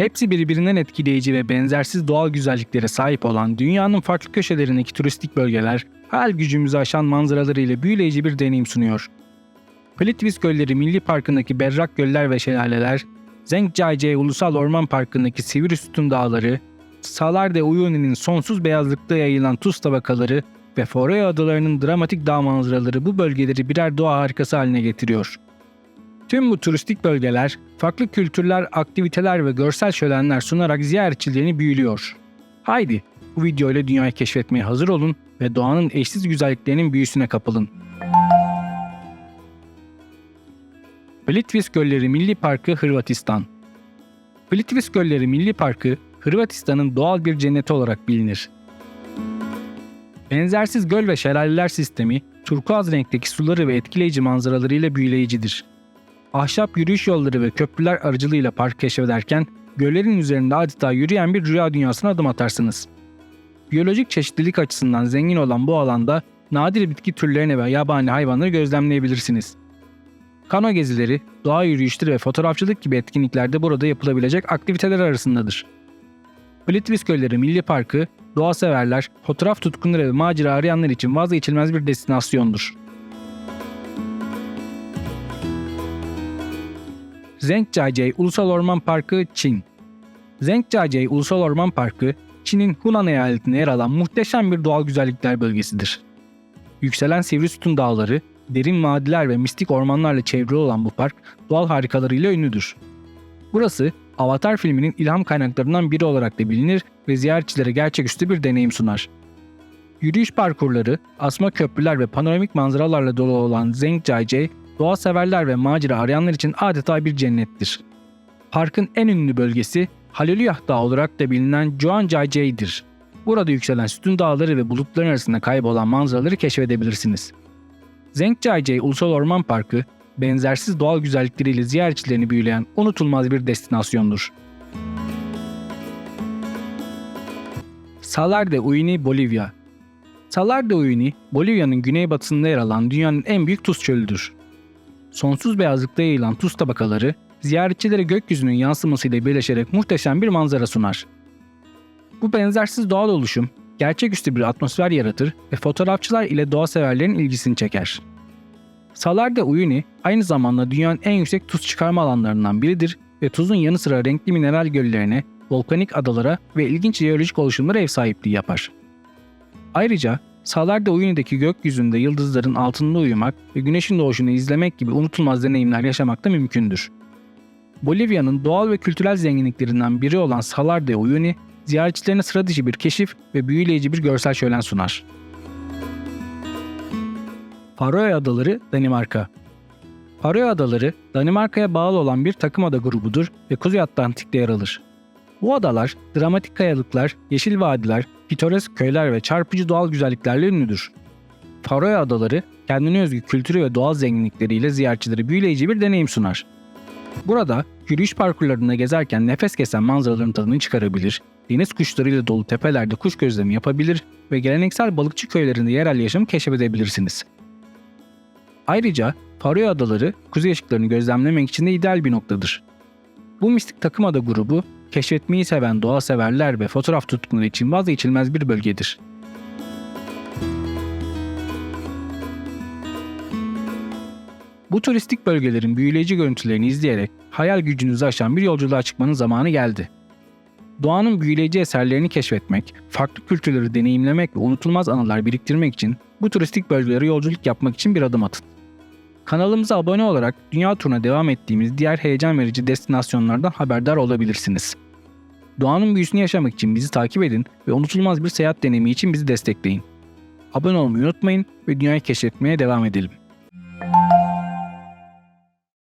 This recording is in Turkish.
Hepsi birbirinden etkileyici ve benzersiz doğal güzelliklere sahip olan dünyanın farklı köşelerindeki turistik bölgeler, hayal gücümüzü aşan manzaralarıyla büyüleyici bir deneyim sunuyor. Plitvice Gölleri Milli Parkı'ndaki berrak göller ve şelaleler, Zengcayce Ulusal Orman Parkı'ndaki sivri sütun dağları, Salar Uyuni'nin sonsuz beyazlıkta yayılan tuz tabakaları ve Foray adalarının dramatik dağ manzaraları bu bölgeleri birer doğa harikası haline getiriyor. Tüm bu turistik bölgeler, farklı kültürler, aktiviteler ve görsel şölenler sunarak ziyaretçilerini büyülüyor. Haydi, bu videoyla dünyayı keşfetmeye hazır olun ve doğanın eşsiz güzelliklerinin büyüsüne kapılın. Plitvice Gölleri Milli Parkı Hırvatistan Plitvice Gölleri Milli Parkı, Hırvatistan'ın doğal bir cenneti olarak bilinir. Benzersiz göl ve şelaleler sistemi, turkuaz renkteki suları ve etkileyici manzaralarıyla büyüleyicidir. Ahşap yürüyüş yolları ve köprüler aracılığıyla park keşfederken, göllerin üzerinde adeta yürüyen bir rüya dünyasına adım atarsınız. Biyolojik çeşitlilik açısından zengin olan bu alanda nadir bitki türlerini ve yabani hayvanları gözlemleyebilirsiniz. Kano gezileri, doğa yürüyüşleri ve fotoğrafçılık gibi etkinlikler de burada yapılabilecek aktiviteler arasındadır. Plitvice Gölleri Milli Parkı, doğa severler, fotoğraf tutkunları ve macera arayanlar için vazgeçilmez bir destinasyondur. Zhengjiajie Ulusal Orman Parkı, Çin Zhengjiajie Ulusal Orman Parkı, Çin'in Hunan eyaletinde yer alan muhteşem bir doğal güzellikler bölgesidir. Yükselen sivri sütun dağları, derin vadiler ve mistik ormanlarla çevrili olan bu park doğal harikalarıyla ünlüdür. Burası Avatar filminin ilham kaynaklarından biri olarak da bilinir ve ziyaretçilere gerçeküstü bir deneyim sunar. Yürüyüş parkurları, asma köprüler ve panoramik manzaralarla dolu olan Zhengjiajie, doğa severler ve macera arayanlar için adeta bir cennettir. Parkın en ünlü bölgesi Hallelujah Dağı olarak da bilinen Juanjiajie'dir. Burada yükselen sütun dağları ve bulutların arasında kaybolan manzaraları keşfedebilirsiniz. Zhengjiajie Ulusal Orman Parkı, benzersiz doğal güzellikleriyle ziyaretçilerini büyüleyen unutulmaz bir destinasyondur. Salar de Uyuni, Bolivya Salar de Uyuni, Bolivya'nın güneybatısında yer alan dünyanın en büyük tuz çölüdür. Sonsuz beyazlıkta yayılan tuz tabakaları, ziyaretçilere gökyüzünün yansımasıyla birleşerek muhteşem bir manzara sunar. Bu benzersiz doğal oluşum, gerçeküstü bir atmosfer yaratır ve fotoğrafçılar ile doğa severlerin ilgisini çeker. Salar de Uyuni aynı zamanda dünyanın en yüksek tuz çıkarma alanlarından biridir ve tuzun yanı sıra renkli mineral göllerine, volkanik adalara ve ilginç jeolojik oluşumlara ev sahipliği yapar. Ayrıca Salar de Uyuni'deki gökyüzünde yıldızların altında uyumak ve güneşin doğuşunu izlemek gibi unutulmaz deneyimler yaşamak da mümkündür. Bolivya'nın doğal ve kültürel zenginliklerinden biri olan Salar Uyuni, ziyaretçilerine sıra dışı bir keşif ve büyüleyici bir görsel şölen sunar. Faroe Adaları, Danimarka Faroe Adaları, Danimarka'ya bağlı olan bir takım ada grubudur ve Kuzey Atlantik'te yer alır. Bu adalar, dramatik kayalıklar, yeşil vadiler, pitoresk köyler ve çarpıcı doğal güzelliklerle ünlüdür. Faroe Adaları, kendine özgü kültürü ve doğal zenginlikleriyle ziyaretçilere büyüleyici bir deneyim sunar. Burada yürüyüş parkurlarında gezerken nefes kesen manzaraların tadını çıkarabilir, deniz kuşlarıyla dolu tepelerde kuş gözlemi yapabilir ve geleneksel balıkçı köylerinde yerel yaşamı keşfedebilirsiniz. Ayrıca Faroe Adaları kuzey ışıklarını gözlemlemek için de ideal bir noktadır. Bu mistik takım ada grubu keşfetmeyi seven doğa severler ve fotoğraf tutkunları için vazgeçilmez bir bölgedir. Bu turistik bölgelerin büyüleyici görüntülerini izleyerek hayal gücünüzü aşan bir yolculuğa çıkmanın zamanı geldi. Doğanın büyüleyici eserlerini keşfetmek, farklı kültürleri deneyimlemek ve unutulmaz anılar biriktirmek için bu turistik bölgelere yolculuk yapmak için bir adım atın. Kanalımıza abone olarak dünya turuna devam ettiğimiz diğer heyecan verici destinasyonlardan haberdar olabilirsiniz. Doğanın büyüsünü yaşamak için bizi takip edin ve unutulmaz bir seyahat deneyimi için bizi destekleyin. Abone olmayı unutmayın ve dünyayı keşfetmeye devam edelim.